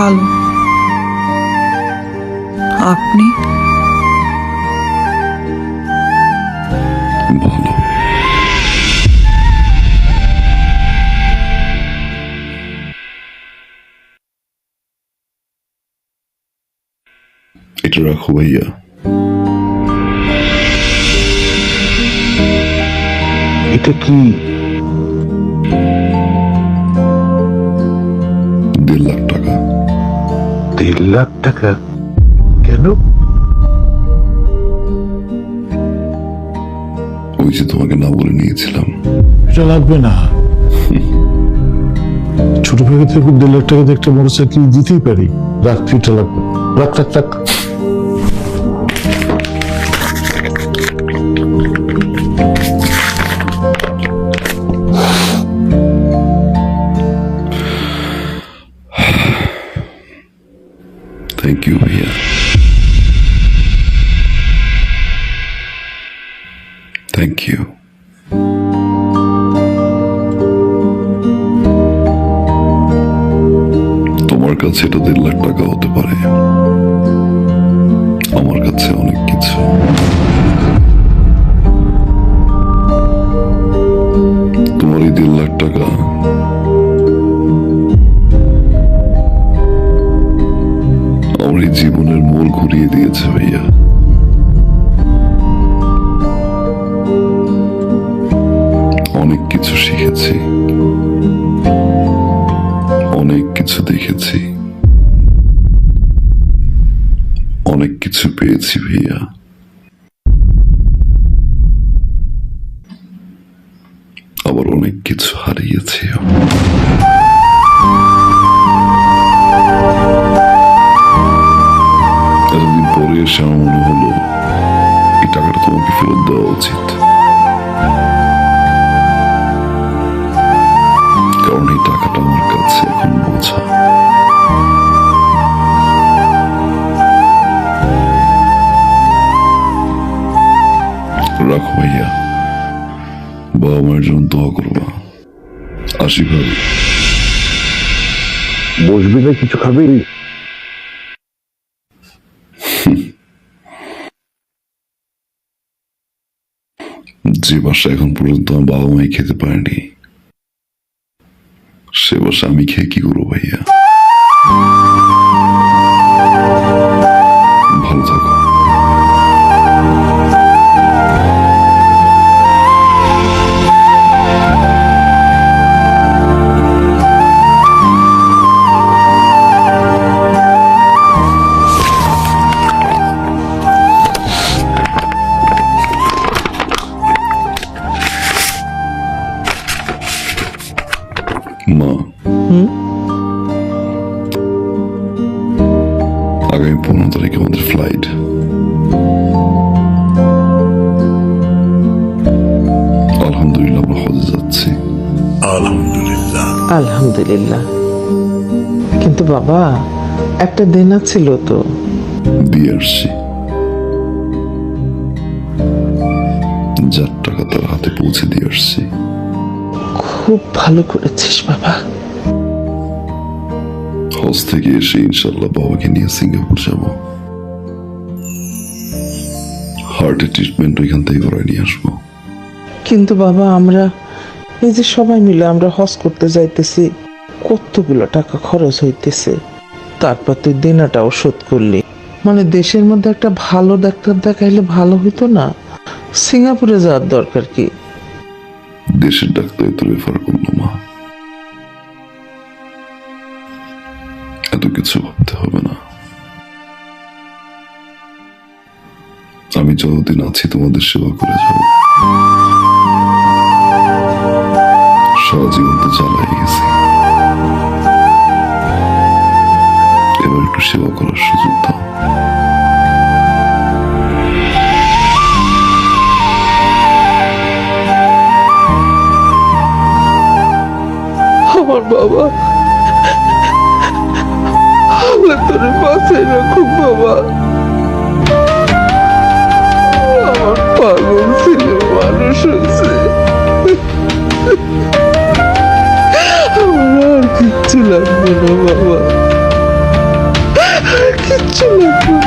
ভালো আপনি ভালো এটা রাখো ভাইয়া এটা কি লাখ টাকা কেন? ওই যে তোমাকে না বলে নিয়েছিলাম। এটা লাগবে না। ছোট ভাগে থেকে দেড় লাখ টাকা দিয়ে একটা মোটরসাইকেল দিতেই পারি। রাখ ফিটা লাগবে। রাখ রাখ রাখ। থ্যাংক ইউ ভাইয়া থ্যাংক ইউ তোমার কাছে এটা দেড় লাখ টাকা হতে পারে। আমার কাছে অনেক কিছু। এই ঘুরিয়ে দিয়েছে ভাইয়া। অনেক কিছু শিখেছি। অনেক কিছু দেখেছি। অনেক কিছু পেয়েছি ভাইয়া। আবার অনেক কিছু হারিয়েছি। পরে এসে আমার মনে হলো, এই টাকাটা তোমাকে ফেরত দেওয়া উচিত। কারণ এই টাকাটা আমার কাছে এখন বোঝা। রাখো ভাইয়া, বাবা মায়ের জন্য দোয়া করবা আসি ভাবি। বসবি না, কিছু খাবি? যে বাসা এখন পর্যন্ত আমার বাবা মাই খেতে পারেনি। সে বাসা আমি খেয়ে কি করব ভাইয়া? আগামী পনেরো তারিখে আমাদের ফ্লাইট আলহামদুলিল্লাহ আমরা হজে যাচ্ছি আলহামদুলিল্লাহ আলহামদুলিল্লাহ কিন্তু বাবা একটা দেনা ছিল তো। দিয়ে আসছি যার টাকা তার হাতে পৌঁছে দিয়ে আসছি খুব ভালো করেছিস বাবা। হজ থেকে এসে ইনশাল্লাহ বাবাকে নিয়ে সিঙ্গাপুর যাব। হার্টের ট্রিটমেন্ট ওইখান থেকে করাই নিয়ে আসব। কিন্তু বাবা আমরা এই যে সবাই মিলে আমরা হজ করতে যাইতেছি। কতগুলো টাকা খরচ হইতেছে। তারপর তুই দেনাটাও শোধ করলি। মানে দেশের মধ্যে একটা ভালো ডাক্তার দেখাইলে ভালো হইতো না। সিঙ্গাপুরে যাওয়ার দরকার কি? দেশের ডাক্তারে তো রেফার করল মা। এত কিছু ভাবতে হবে না। আমি যতদিন আছি তোমাদের সেবা করে যাব। সারা জীবন তো চালাই গেছি। এবার একটু সেবা করার সুযোগ দাও। আমার বাবা। বাসায় রাখুক বাবা। আমার পাগল ছেলে মানুষ হয়েছে। আমার আর কিচ্ছু লাগবে না বাবা। কিচ্ছু নেই